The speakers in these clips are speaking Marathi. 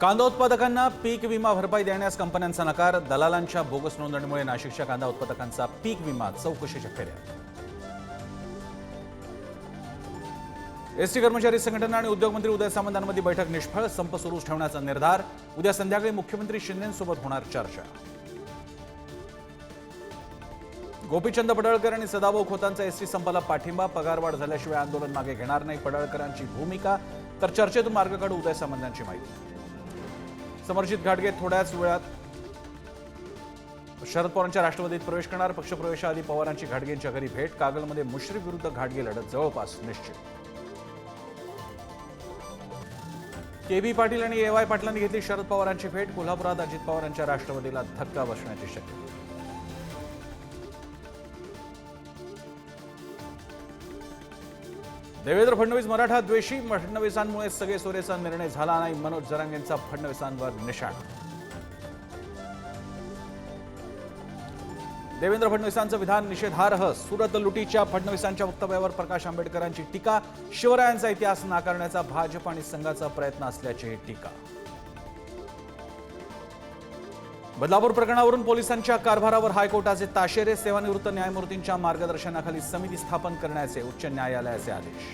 कांदा उत्पादकांना पीक विमा भरपाई देण्यास कंपन्यांचा नकार. दलालांच्या बोगस नोंदणीमुळे नाशिकच्या कांदा उत्पादकांचा पीक विमा चौकशीच्या फेऱ्या एसटी कर्मचारी संघटना आणि उद्योगमंत्री उदय सामंतांमध्ये बैठक निष्फळ. संप सुरूच ठेवण्याचा निर्धार. उद्या संध्याकाळी मुख्यमंत्री शिंदेसोबत होणार चर्चा. गोपीचंद पडळकर आणि सदाभाऊ खोतांचा एसटी संपाला पाठिंबा. पगारवाढ झाल्याशिवाय आंदोलन मागे घेणार नाही पडळकरांची भूमिका. तर चर्चेतून मार्ग काढू उदय सामंतांची माहिती. समर्जित घाटगे थोड्याच वेळात शरद पवारांच्या राष्ट्रवादीत प्रवेश करणार. पक्षप्रवेशाआधी पवारांची घाटगेंच्या घरी भेट. कागलमध्ये मुश्रीफ विरुद्ध घाटगे लढत जवळपास निश्चित. के बी पाटील आणि ए वाय पाटलांनी घेतली शरद पवारांची भेट. कोल्हापुरात अजित पवारांच्या राष्ट्रवादीला धक्का बसण्याची शक्यता. देवेंद्र फडणवीस मराठा द्वेषी फडणवीसांमुळे सगळे सोरेचा निर्णय झाला नाही. मनोज जरांगेंचा फडणवीसांवर निशाण. देवेंद्र फडणवीसांचं विधान निषेधार्ह. सुरत लुटीच्या फडणवीसांच्या वक्तव्यावर प्रकाश आंबेडकरांची टीका. शिवरायांचा इतिहास नाकारण्याचा भाजप आणि संघाचा प्रयत्न असल्याची टीका. बदलापूर प्रकरणावरून पोलिसांच्या कारभारावर हायकोर्टाचे ताशेरे सेवानिवृत्त न्यायमूर्तींच्या मार्गदर्शनाखाली समिती स्थापन करण्याचे उच्च न्यायालयाचे आदेश.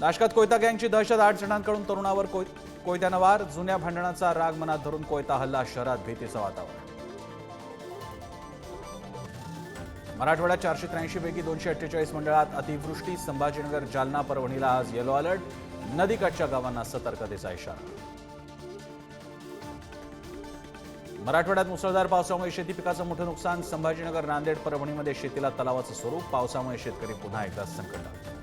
नाशकात कोयता गँगची दहशत आठ जणांकडून तरुणावर कोय कोयत्यानं वार जुन्या भांडणाचा राग मनात धरून कोयता हल्ला शहरात भीतीचं वातावरण. मराठवाड्यात चारशे त्र्याऐंशी पैकी दोनशे अठ्ठेचाळीस मंडळात अतिवृष्टी संभाजीनगर जालना परभणीला आज येलो अलर्ट नदीकाठच्या गावांना सतर्कतेचा इशारा. मराठवाड्यात मुसळधार पावसामुळे शेती पिकाचं मोठं नुकसान संभाजीनगर नांदेड परभणीमध्ये शेतीला तलावाचं स्वरूप पावसामुळे शेतकरी पुन्हा एकदा संकटात.